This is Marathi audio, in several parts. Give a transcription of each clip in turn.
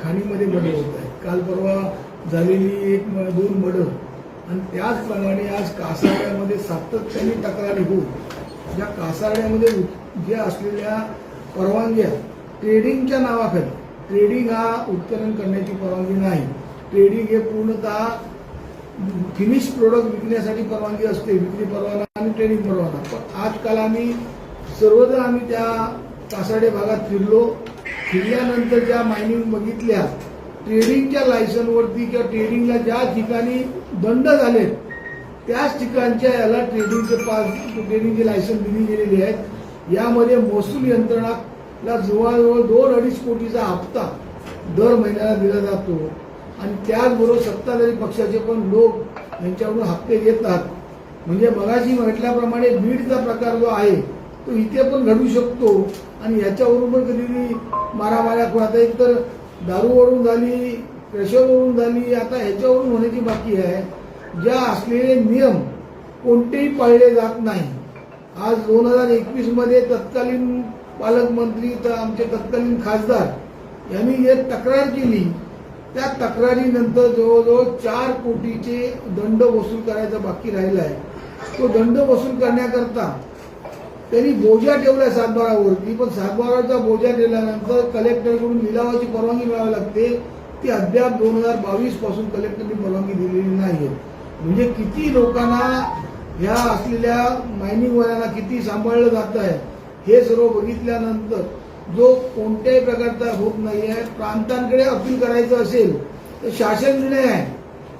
खाणीमध्ये मर्डर होत आहेत काल परवा झालेली एक दोन मर्डर आणि त्याचप्रमाणे आज कासारड्यामध्ये सातत्याने तक्रारी होऊन या कासारड्यामध्ये उत- ज्या असलेल्या परवानगी आहे. ट्रेडिंगच्या नावाखाली. ट्रेडिंग हा उत्खनन करण्याची परवानगी नाही. ट्रेडिंग हे पूर्णतः फिनिश प्रोडक्ट विकण्यासाठी परवानगी असते. विक्री परवाना आणि ट्रेडिंग परवाना. पण आजकाल आम्ही सर्वजण आम्ही त्या कासाडे भागात फिरलो. फिरल्यानंतर ज्या मायनिंग बघितल्या ट्रेडिंगच्या लायसनवरती किंवा ट्रेडिंगला ज्या ठिकाणी दंड झालेत त्याच ठिकाणच्या याला ट्रेडिंगचे पास ट्रेडिंगचे लायसन दिली गेलेली आहेत. यामध्ये महसूल यंत्रणाला जवळजवळ दोन अडीच कोटीचा हप्ता दर महिन्याला दिला जातो. आणि त्याचबरोबर सत्ताधारी पक्षाचे पण लोक यांच्याकडून हप्ते घेतात म्हणजे मगाशी म्हटल्याप्रमाणे बीडचा प्रकार जो आहे तो इथे पण घडू शकतो. आणि याच्यावरून पण कधी मारामाऱ्या कोणाचा एक तर दारूवरून झाली प्रेशरवरून झाली आता ह्याच्यावरून होण्याची बाकी आहे. ज्या असलेले नियम कोणतेही पाळले जात नाही. आज दोन हजार एकवीसमध्ये तत्कालीन पालकमंत्री तर आमचे तत्कालीन खासदार यांनी एक तक्रार केली त्या तक्रारीनंतर जवळजवळ चार कोटीचे दंड वसूल करायचा बाकी राहिला आहे. तो दंड वसूल करण्याकरता त्यांनी बोजा ठेवला सातबारावरती पण सातबाराचा बोजा ठेवल्यानंतर कलेक्टरकडून लिलावाची परवानगी मिळावी लागते. ती अद्याप दोन हजार बावीसपासून कलेक्टरने परवानगी दिलेली नाही म्हणजे किती लोकांना ह्या असलेल्या मायनिंगवाल्यांना किती सांभाळलं जात आहे हे सर्व बघितल्यानंतर जो कोणत्याही प्रकारचा होत नाही आहे प्रांतांकडे अपील करायचं असेल तर शासन निर्णय आहे.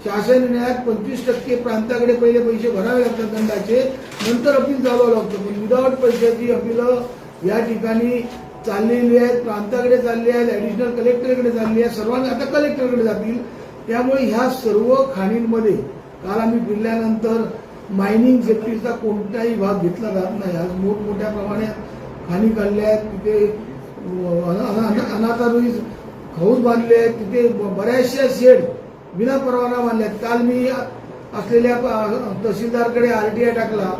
शासन निर्णयात पंचवीस टक्के प्रांताकडे पहिले पैसे भरावे लागतात दंडाचे नंतर अपील चालवावं लागतं. पण विदाऊट पैशाची अपीलं या ठिकाणी चाललेली आहेत प्रांताकडे चालली आहेत ऍडिशनल कलेक्टरकडे चालली आहे सर्वांनी आता कलेक्टरकडे जातील. त्यामुळे ह्या सर्व खाणींमध्ये काल आम्ही फिरल्यानंतर मायनिंग सेक्टरचा कोणताही भाग घेतला जात नाही. आज मोठमोठ्या प्रमाणात खाणी काढल्या आहेत. तिथे अनाथारुई हौस बांधले आहेत. तिथे ब- बऱ्याचशा शेड विना परवाना बांधल्या काल मी असलेल्या तहसीलदारकडे आरटीआय टाकला.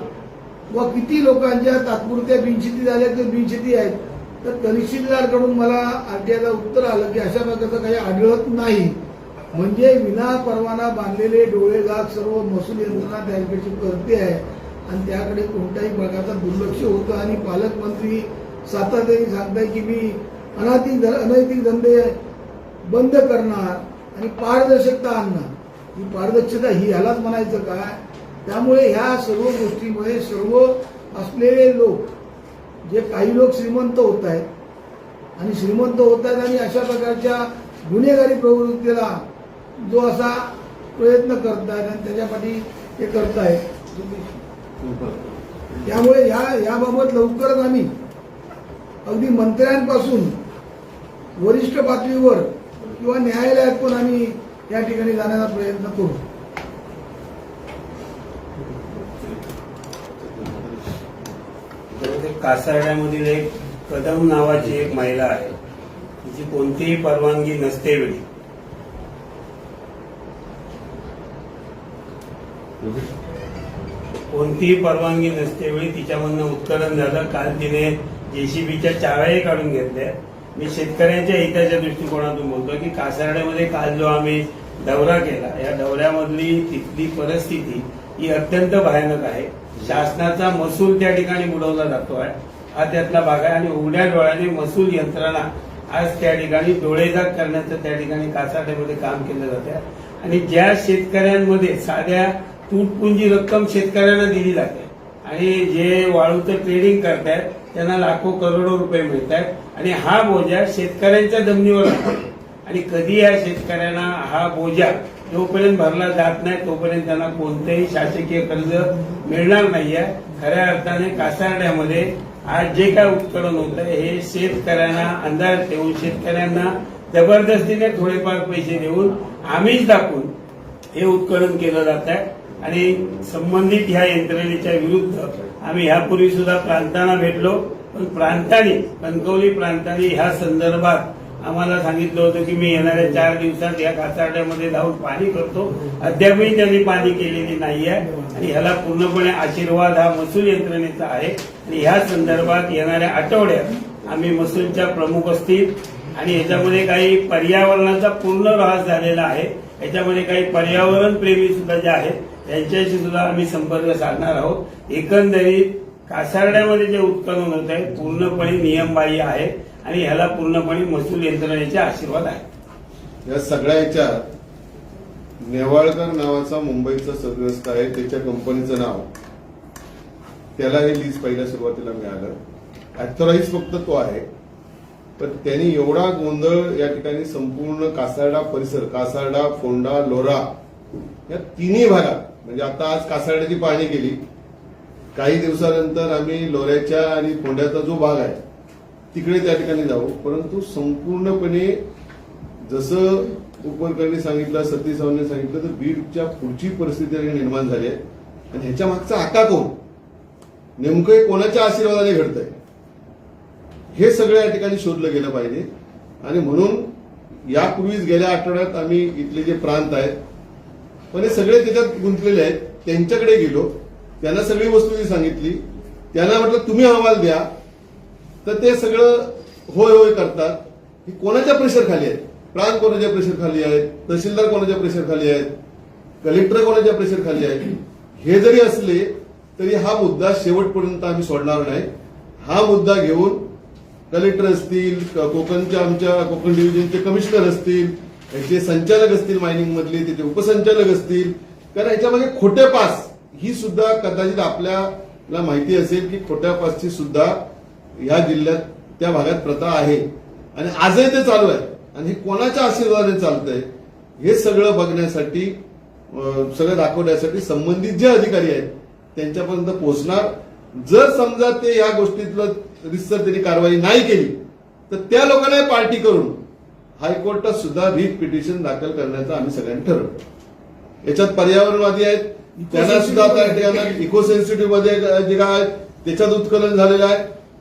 व किती लोकांच्या तात्पुरत्या बिनशेती झाल्या तर बिनशेती आहेत. तर तहसीलदारकडून मला आरटीआयला उत्तर आलं की अशा प्रकारचं काही आढळत नाही. म्हणजे विना परवाना बांधलेले डोळे जात सर्व महसूल यंत्रणा त्यांच्याशी करते आहे. आणि त्याकडे कोणत्याही प्रकारचा दुर्लक्ष होतं. आणि पालकमंत्री सातत्याने सांगताय की मी अनैतिक अनैतिक धंदे बंद करणार आणि पारदर्शकता आणणार. ही पारदर्शकता ही ह्यालाच म्हणायचं काय? त्यामुळे ह्या सर्व गोष्टीमुळे सर्व असलेले लोक जे काही लोक श्रीमंत होत आहेत आणि श्रीमंत होत आहेत आणि अशा प्रकारच्या गुन्हेगारी प्रवृत्तीला जो असा प्रयत्न करतायत आणि त्याच्या पाठी करत करतायत त्यामुळे ह्या याबाबत लवकरच आम्ही अगदी मंत्र्यांपासून वरिष्ठ पातळीवर किंवा न्यायालयात पण आम्ही या ठिकाणी जाण्याचा प्रयत्न करू. ते कासारड्यामधील एक कदम नावाची एक महिला आहे. तिची कोणतीही परवानगी नसते वेळी. कोणतीही परवानगी नसतेवेळी तिच्यामधनं उत्खनन झालं. काल तिने जेसीबीच्या चाव्याही काढून घेतल्या. मी शेतकऱ्यांच्या हिताच्या दृष्टिकोनातून बोलतो की कासारड्यामध्ये काल जो आम्ही दौरा केला या दौऱ्यामधली तिथली परिस्थिती ही अत्यंत भयानक आहे. शासनाचा महसूल त्या ठिकाणी बुडवला जातो आहे हा त्यातला भाग आहे. आणि उघड्या डोळ्याने महसूल यंत्रणा आज त्या ठिकाणी डोळेजाग करण्याचं त्या ठिकाणी कासारड्यामध्ये काम केलं जात आहे आणि ज्या शेतकऱ्यांमध्ये साध्या तुटपुंजी रक्कम शेतकऱ्यांना दिली जाते. आणि जे वाळूचं ट्रेडिंग करतायत त्यांना लाखो करोडो रुपये मिळतात आणि हा बोजा शेतकऱ्यांच्या जमिनीवर आहे. आणि कधी या शेतकऱ्यांना हा बोजा जोपर्यंत भरला जात नाही तोपर्यंत त्यांना कोणतेही शासकीय कर्ज मिळणार नाहीये. खऱ्या अर्थाने कासारड्यामध्ये आज जे काय उत्खनन होत आहे हे शेतकऱ्यांना अंदाज ठेवून शेतकऱ्यांना जबरदस्तीने थोडेफार पैसे देऊन आम्हीच दाखवून हे उत्खनन केलं जात आहे आणि संबंधित ह्या यंत्रणेच्या विरुद्ध आम्ही ह्यापूर्वी सुद्धा प्रांतांना भेटलो. पण प्रांताने कणकवली प्रांताने ह्या संदर्भात आम्हाला सांगितलं होतं की मी येणाऱ्या चार दिवसात या कासारड्यामध्ये जाऊन पाणी करतो. अद्यापही त्यांनी पाणी केलेली नाहीये आणि ह्याला पूर्णपणे आशीर्वाद हा महसूल यंत्रणेचा आहे. आणि ह्या संदर्भात येणाऱ्या आठवड्यात आम्ही महसूलच्या प्रमुख असतील. आणि ह्याच्यामध्ये काही पर्यावरणाचा पूर्ण ऱ्हास झालेला आहे. याच्यामध्ये काही पर्यावरण प्रेमी सुद्धा जे आहेत त्यांच्याशी सुद्धा आम्ही संपर्क साधणार आहोत. एकंदरीत कासारड्यामध्ये जे उत्खनन होत आहे पूर्णपणे नियमबाह्य आहे आणि ह्याला पूर्णपणे महसूल यंत्रणेचे आशीर्वाद आहे. या सगळ्या याच्यात नेवाळकर नावाचा मुंबईचा सदस्य आहे त्याच्या कंपनीचं नाव. त्याला हे लीज पहिल्या सुरुवातीला मिळालं. अथॉराईज फक्त तो आहे. तर त्यांनी एवढा गोंधळ या ठिकाणी संपूर्ण कासारडा परिसर कासारडा फोंडा लोरा या तिन्ही भागात म्हणजे आता आज कासारड्याची पाहणी केली. काही दिवसानंतर आम्ही लोऱ्याच्या आणि फोंड्याचा जो भाग आहे तिकडे त्या ठिकाणी जाऊ. परंतु संपूर्णपणे जसं उपरकरणी सांगितलं सतीश सावंतने सांगितलं तर बीडच्या पुढची परिस्थिती निर्माण झाली आहे. आणि ह्याच्या मागचा आका कोण? नेमकं कोणाच्या आशीर्वादाने घडतंय? हे सगळं या ठिकाणी शोधलं गेलं पाहिजे. आणि म्हणून यापूर्वीच गेल्या आठवड्यात आम्ही इथले जे प्रांत आहेत पण हे सगळे त्याच्यात गुंतलेले आहेत त्यांच्याकडे गेलो. त्यांना सगळी वस्तू सांगितली. त्यांना म्हटलं तुम्ही अहवाल द्या. तर ते सगळं होय होय करतात. ही कोणाच्या प्रेशर खाली आहेत? प्रांत कोणाच्या प्रेशर खाली आहेत? तहसीलदार कोणाच्या प्रेशर खाली आहेत? कलेक्टर कोणाच्या प्रेशर खाली आहेत? हे जरी असले तरी हा मुद्दा शेवटपर्यंत आम्ही सोडणार नाही. हा मुद्दा घेऊन कलेक्टर असतील कोकणच्या आमच्या कोकण डिव्हिजनचे कमिशनर असतील याचे संचालक असतील मायनिंग मधले त्याचे उपसंचालक असतील. कारण याच्यामध्ये खोटे पास ही सुद्धा कदाचित आपल्याला माहिती असेल की खोट्या पासची सुद्धा या जिल्ह्यात त्या भागात प्रथा आहे. आणि आजही ते चालू आहे. आणि हे कोणाच्या आशीर्वादाने चालतंय हे सगळं बघण्यासाठी सगळं दाखवण्यासाठी संबंधित जे अधिकारी आहेत त्यांच्यापर्यंत पोहोचणार. जर समजा ते या गोष्टीतलं रिसर त्यांनी कारवाई नाही केली तर त्या लोकांना पार्टी करून हायकोर्टात सुद्धा रिट पिटिशन दाखल करण्याचं आम्ही सगळ्यांनी ठरवलं. याच्यात पर्यावरणवादी आहेत त्यांना सुद्धा आता इको सेन्सिटिव्हमध्ये जे काय आहेत त्याच्यात उत्खनन झालेलं आहे.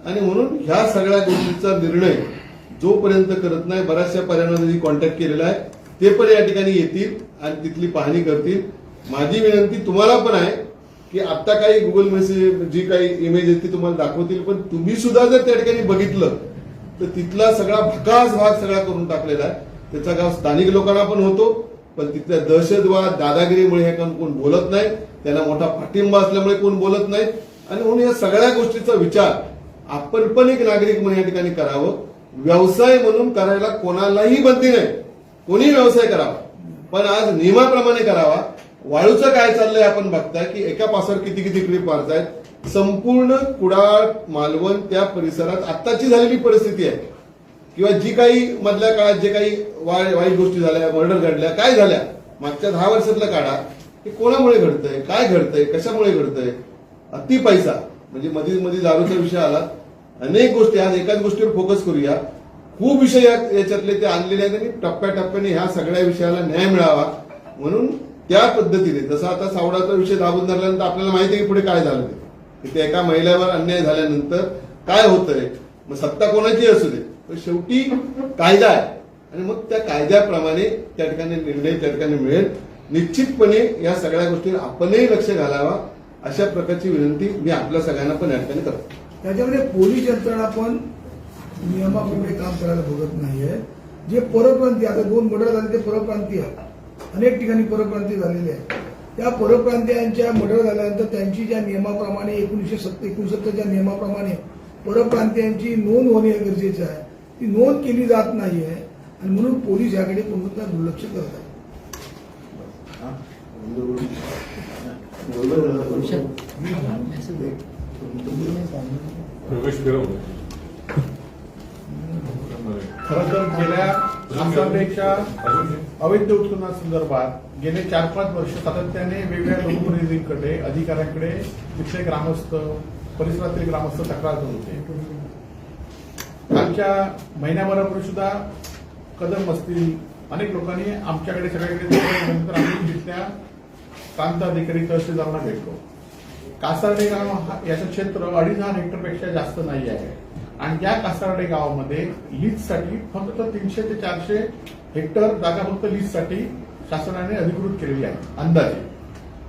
आणि म्हणून ह्या सगळ्या गोष्टीचा निर्णय जोपर्यंत करत नाही बऱ्याचशा पर्यावरणाने कॉन्टॅक्ट केलेला आहे ते पण या ठिकाणी येतील आणि तिथली पाहणी करतील. माझी विनंती तुम्हाला पण आहे की आता काही गुगल मेसेज जी काही इमेज आहेत ती तुम्हाला दाखवतील पण तुम्ही सुद्धा जर त्या ठिकाणी बघितलं तर तिथला सगळा भकास भाग सगळा करून टाकलेला आहे. त्याचा गाव स्थानिक लोकांना पण होतो पण तिथल्या दहशतवाद दादागिरीमुळे हे कोण कोण बोलत नाही त्यांना मोठा पाठिंबा असल्यामुळे कोण बोलत नाही. आणि म्हणून या सगळ्या गोष्टीचा विचार आपण पण एक नागरिक म्हणून या ठिकाणी करावं. व्यवसाय म्हणून करायला कोणालाही बंदी नाही. कोणी व्यवसाय करावा. पण आज नियमाप्रमाणे करावा. वाळूचं काय चाललंय आपण बघताय की एका पासावर किती किती क्लिप मारतायत? संपूर्ण कुडाळ मालवण त्या परिसरात आत्ताची झालेली परिस्थिती आहे. किंवा जी काही मधल्या काळात जे काही वाईट गोष्टी झाल्या मर्डर घडल्या काय झाल्या मागच्या दहा वर्षातलं काढा हे कोणामुळे घडतंय काय घडतंय कशामुळे घडतंय? अति पैसा. म्हणजे मध्ये मध्ये दारूचा विषय आला. अनेक गोष्टी आज एकाच गोष्टीवर फोकस करूया. खूप विषय याच्यातले ते आणलेले आहेत आणि टप्प्याटप्प्याने ह्या सगळ्या विषयाला न्याय मिळावा. म्हणून त्या पद्धतीने जसं आता सावडाचा विषय दाबून धरल्यानंतर आपल्याला माहिती आहे की पुढे काय झालं ते. तिथे एका महिलेवर अन्याय झाल्यानंतर काय होतंय? मग सत्ता कोणाची असू दे. पण शेवटी कायदा आहे. आणि मग त्या कायद्याप्रमाणे त्या ठिकाणी निर्णय त्या ठिकाणी मिळेल. निश्चितपणे या सगळ्या गोष्टीवर आपणही लक्ष घालावा अशा प्रकारची विनंती मी आपल्या सगळ्यांना पण या ठिकाणी करतो. त्याच्यामध्ये पोलीस यंत्रणा पण नियमाप्रमाणे काम करायला बघत नाहीये. जे परप्रांती आता दोन मर्डर झाले ते परप्रांती आहे अनेक ठिकाणी परप्रांतीय झालेले आहेत त्या परप्रांतीयांच्या मर्डर झाल्यानंतर त्यांची ज्या नियमाप्रमाणे एकोणीसशे सत्तर एकोणसत्तरच्या नियमाप्रमाणे परप्रांतीयांची नोंद होणे गरजेचं आहे ती नोंद केली जात नाहीये आणि म्हणून पोलीस याकडे पूर्णतः दुर्लक्ष करत आहेत. खरं तर गेल्या आसामच्या अवैध उत्खननासंदर्भात गेले चार पाच वर्ष सातत्याने वेगवेगळ्या लोकप्रतिनिधींकडे अधिकाऱ्यांकडे तिथले ग्रामस्थ परिसरातील ग्रामस्थ तक्रार करत होते. कालच्या महिन्याभरापूर्वी सुद्धा कदम असतील अनेक लोकांनी आमच्याकडे सगळ्याकडे नंतर आम्ही तिथल्या प्रांत अधिकारी तहसीलदारांना भेटलो. कासारडे गाव याचं क्षेत्र अडीच हजार हेक्टरपेक्षा जास्त नाही आहे. आणि या कासारडे गावामध्ये लीजसाठी फक्त तीनशे ते चारशे हेक्टर जागा फक्त लीजसाठी शासनाने अधिकृत केलेली आहे अंदाजे.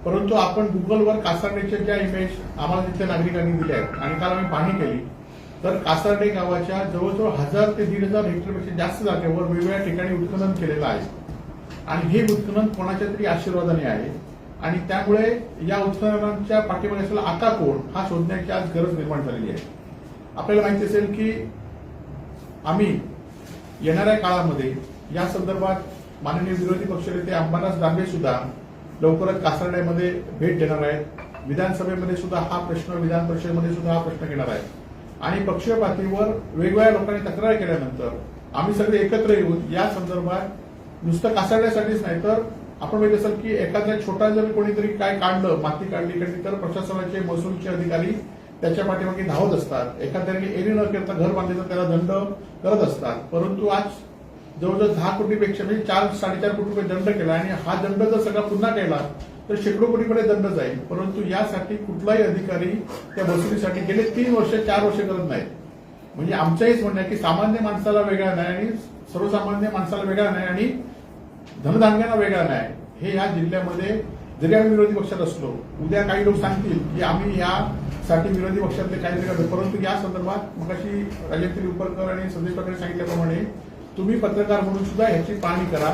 परंतु आपण गुगलवर कासारडेच्या ज्या इमेज आम्हाला तिथल्या नागरिकांनी दिल्या आहेत आणि काल आम्ही पाहणी केली तर कासारडे गावाच्या जवळजवळ हजार ते दीड हजार हेक्टरपेक्षा जास्त जागेवर वेगवेगळ्या ठिकाणी उत्खनन केलेलं आहे. आणि हे उत्खनन कोणाच्या तरी आशीर्वादाने आहे. आणि त्यामुळे या उत्खननांच्या पाठीमागे असलेला आता कोण हा शोधण्याची आज गरज निर्माण झालेली आहे. आपल्याला माहिती असेल की आम्ही येणाऱ्या काळामध्ये या संदर्भात माननीय विरोधी पक्षनेते अंबादास दानवे सुद्धा लवकरच कासारड्यामध्ये भेट देणार आहेत. विधानसभेमध्ये सुद्धा हा प्रश्न विधान परिषदेमध्ये सुद्धा हा प्रश्न घेणार आहे आणि पक्षीय पातळीवर वेगवेगळ्या लोकांनी तक्रार केल्यानंतर आम्ही सगळे एकत्र येऊन या संदर्भात नुसतं कासारड्यासाठीच नाही तर आपण माहीत असेल की एखाद्या छोटा जर कोणीतरी काय काढलं माती काढली काढली तर प्रशासनाचे महसूलचे अधिकारी त्याच्या पाठीमागे धावत असतात. एखाद्याने एरी न करता घर बांधले तर त्याला दंड करत असतात. परंतु आज जवळजवळ दहा कोटीपेक्षा म्हणजे चार साडेचार कोटी रुपये दंड केला आणि हा दंड जर सगळा पुन्हा केला तर शेकडो कोटीकडे दंड जाईल. परंतु यासाठी कुठलाही अधिकारी त्या वसुलीसाठी गेले तीन वर्ष चार वर्ष करत नाहीत. म्हणजे आमचंहीच म्हणणं आहे की सामान्य माणसाला वेगळा नाही आणि सर्वसामान्य माणसाला वेगळा नाही आणि धनधान्यांना वेगळा नाही हे या जिल्ह्यामध्ये जरी आम्ही विरोधी पक्षात असलो उद्या काही लोक सांगतील की आम्ही या साठी विरोधी पक्षातले काहीतरी करतो परंतु या संदर्भात मगाशी राजेंद्र उपरकर आणि संदेश पाटील सांगितल्याप्रमाणे तुम्ही पत्रकार म्हणून सुद्धा ह्याची पाहणी करा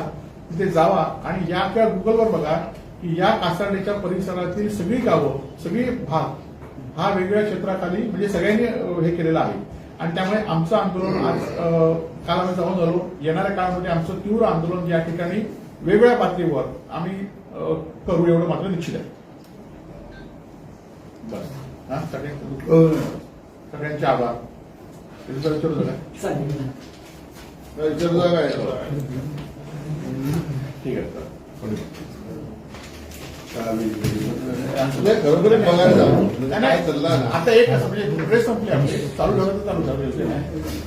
तिथे जावा आणि या किंवा गुगलवर बघा की या कासारडेच्या परिसरातील सगळी गावं सगळी भाग हा वेगवेगळ्या क्षेत्राखाली म्हणजे सगळ्यांनी हे केलेलं आहे. आणि त्यामुळे आमचं आंदोलन आज अं, काल आम्ही जाऊन आलो येणाऱ्या काळामध्ये आमचं तीव्र आंदोलन या ठिकाणी वेगवेगळ्या पातळीवर आम्ही करू एवढं मात्र निश्चित आहे. बस. हा सगळ्यांचे सगळ्यांचे आभार. जरा विचारू झालं विचारला काय? ठीक आहे खरोखर बघायला आता एक म्हणजे प्रेस संपली आपली. चालू झालं तर चालू झालं.